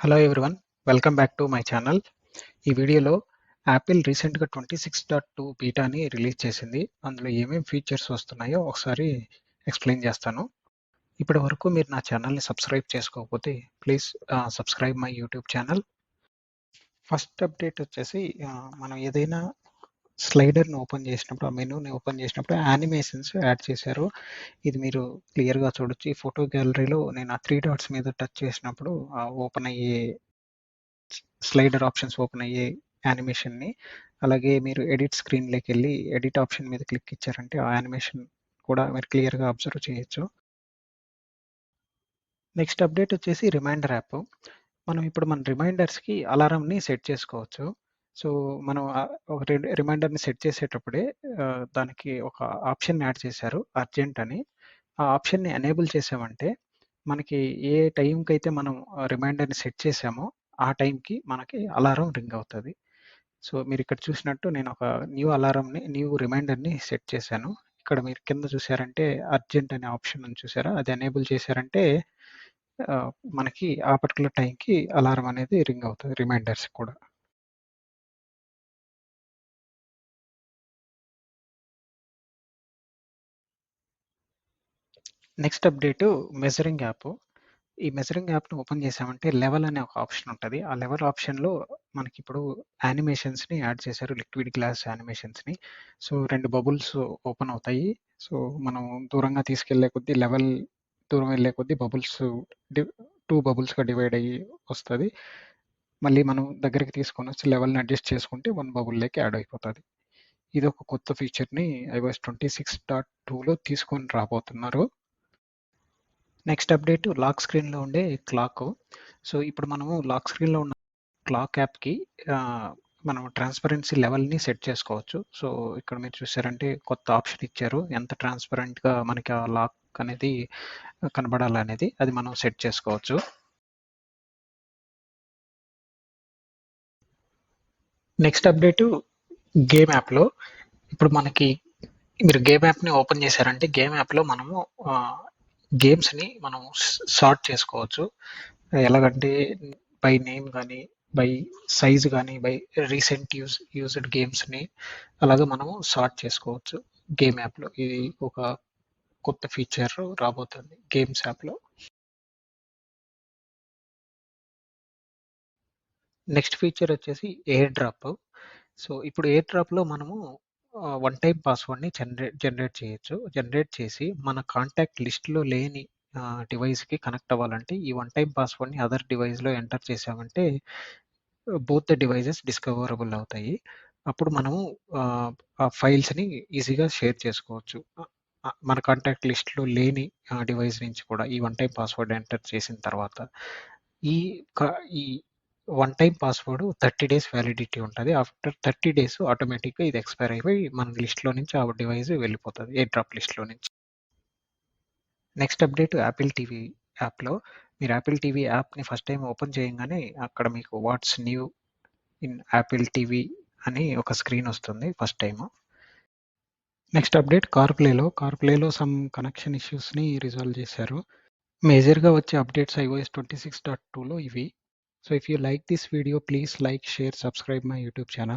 Hello everyone welcome back to my channel ఈ వీడియోలో Apple రీసెంట్గా ట్వంటీ సిక్స్ డాట్ టూ బీటాని రిలీజ్ చేసింది. అందులో ఏమేమి ఫీచర్స్ వస్తున్నాయో ఒకసారి ఎక్స్ప్లెయిన్ చేస్తాను. ఇప్పటి వరకు మీరు నా ఛానల్ని సబ్స్క్రైబ్ చేసుకోకపోతే please subscribe my YouTube channel first update వచ్చేసి మనం ఏదైనా స్లైడర్ని ఓపెన్ చేసినప్పుడు ఆ మెనూని ఓపెన్ చేసినప్పుడు యానిమేషన్స్ యాడ్ చేశారు. ఇది మీరు క్లియర్గా చూడొచ్చు. ఈ ఫోటో గ్యాలరీలో నేను ఆ త్రీ డాట్స్ మీద టచ్ చేసినప్పుడు ఓపెన్ అయ్యే స్లైడర్ ఆప్షన్స్ ఓపెన్ అయ్యే యానిమేషన్ని అలాగే మీరు ఎడిట్ స్క్రీన్లోకి వెళ్ళి ఎడిట్ ఆప్షన్ మీద క్లిక్ ఇచ్చారంటే ఆ యానిమేషన్ కూడా మీరు క్లియర్గా అబ్జర్వ్ చేయొచ్చు. నెక్స్ట్ అప్డేట్ వచ్చేసి రిమైండర్ యాప్. మనం ఇప్పుడు మన రిమైండర్స్కి అలారంని సెట్ చేసుకోవచ్చు. సో మనం ఒక రిమైండర్ని సెట్ చేసేటప్పుడే దానికి ఒక ఆప్షన్ యాడ్ చేశారు అర్జెంట్ అని. ఆ ఆప్షన్ని ఎనేబుల్ చేసామంటే మనకి ఏ టైంకి అయితే మనం రిమైండర్ని సెట్ చేసామో ఆ టైంకి మనకి అలారం రింగ్ అవుతుంది. సో మీరు ఇక్కడ చూసినట్టు నేను ఒక న్యూ అలారంని న్యూ రిమైండర్ని సెట్ చేశాను. ఇక్కడ మీరు కింద చూసారంటే అర్జెంట్ అనే ఆప్షన్ అని చూసారా? అది ఎనేబుల్ చేశారంటే మనకి ఆ పర్టికులర్ టైంకి అలారం అనేది రింగ్ అవుతుంది రిమైండర్స్ కూడా. నెక్స్ట్ అప్డేట్ మెజరింగ్ యాప్ ఈ మెజరింగ్ యాప్ని ఓపెన్ చేసామంటే లెవెల్ అనే ఒక ఆప్షన్ ఉంటుంది. ఆ లెవెల్ ఆప్షన్లో మనకి ఇప్పుడు యానిమేషన్స్ని యాడ్ చేశారు లిక్విడ్ గ్లాస్ యానిమేషన్స్ని సో రెండు బబుల్స్ ఓపెన్ అవుతాయి. సో మనం దూరంగా తీసుకెళ్ళే కొద్దీ లెవెల్ దూరం వెళ్ళే కొద్దీ బబుల్స్ టూ బబుల్స్గా డివైడ్ అయ్యి వస్తుంది. మళ్ళీ మనం దగ్గరికి తీసుకొని వచ్చి లెవెల్ని అడ్జస్ట్ చేసుకుంటే వన్ బబుల్లోకి యాడ్ అయిపోతుంది. ఇది ఒక కొత్త ఫీచర్ని ఐవాస్ ట్వంటీ సిక్స్ డాట్ టూలో తీసుకొని రాబోతున్నారు. నెక్స్ట్ అప్డేట్ లాక్ స్క్రీన్లో ఉండే క్లాక్ సో ఇప్పుడు మనము లాక్ స్క్రీన్లో ఉన్న క్లాక్ యాప్కి మనం ట్రాన్స్పరెన్సీ లెవెల్ని సెట్ చేసుకోవచ్చు. సో ఇక్కడ మీరు చూసారంటే కొత్త ఆప్షన్ ఇచ్చారు. ఎంత ట్రాన్స్పరెంట్గా మనకి ఆ లాక్ అనేది కనబడాలనేది అది మనం సెట్ చేసుకోవచ్చు. నెక్స్ట్ అప్డేట్ గేమ్ యాప్లో ఇప్పుడు మనకి మీరు గేమ్ యాప్ని ఓపెన్ చేశారంటే గేమ్ యాప్లో మనము గేమ్స్ని మనం సార్ట్ చేసుకోవచ్చు. ఎలాగంటే బై నేమ్ కానీ బై సైజ్ కానీ బై రీసెంట్ యూజ్ యూజ్డ్ గేమ్స్ని అలాగే మనము సార్ట్ చేసుకోవచ్చు. గేమ్ యాప్లో ఇది ఒక కొత్త ఫీచర్ రాబోతుంది గేమ్స్ యాప్లో. నెక్స్ట్ ఫీచర్ వచ్చేసి ఎయిర్ డ్రాప్. సో ఇప్పుడు ఎయిర్ డ్రాప్లో మనము వన్ టైం పాస్వర్డ్ని జనరేట్ జనరేట్ చేయొచ్చు. జనరేట్ చేసి మన కాంటాక్ట్ లిస్ట్లో లేని డివైస్కి కనెక్ట్ అవ్వాలంటే ఈ వన్ టైం పాస్వర్డ్ని అదర్ డివైస్లో ఎంటర్ చేసామంటే బోత్ ద డివైజెస్ డిస్కవరబుల్ అవుతాయి. అప్పుడు మనము ఆ, ఫైల్స్ని ఈజీగా షేర్ చేసుకోవచ్చు. మన కాంటాక్ట్ లిస్ట్లో లేని డివైస్ నుంచి కూడా ఈ వన్ టైం పాస్వర్డ్ ఎంటర్ చేసిన తర్వాత. ఈ ఈ one time password thirty days validity ఉంటుంది. ఆఫ్టర్ థర్టీ డేస్ ఆటోమేటిక్గా ఇది ఎక్స్పైర్ అయిపోయి మన లిస్ట్లో నుంచి ఆ డివైస్ వెళ్ళిపోతుంది ఏ డ్రాప్ లిస్ట్లో నుంచి. నెక్స్ట్ అప్డేట్ యాపిల్ టీవీ యాప్లో మీరు యాపిల్ టీవీ యాప్ని ఫస్ట్ టైం ఓపెన్ చేయగానే అక్కడ మీకు what's new in Apple TV అని ఒక స్క్రీన్ వస్తుంది ఫస్ట్ టైం నెక్స్ట్ అప్డేట్ కార్ప్లేలో. కార్ప్లేలో సమ్ కనెక్షన్ ఇష్యూస్ని రిజాల్వ్ చేశారు. మేజర్గా వచ్చే updates iOS twenty six dot టూలో ఇవి. So if you like this video, please like, share, subscribe my YouTube channel.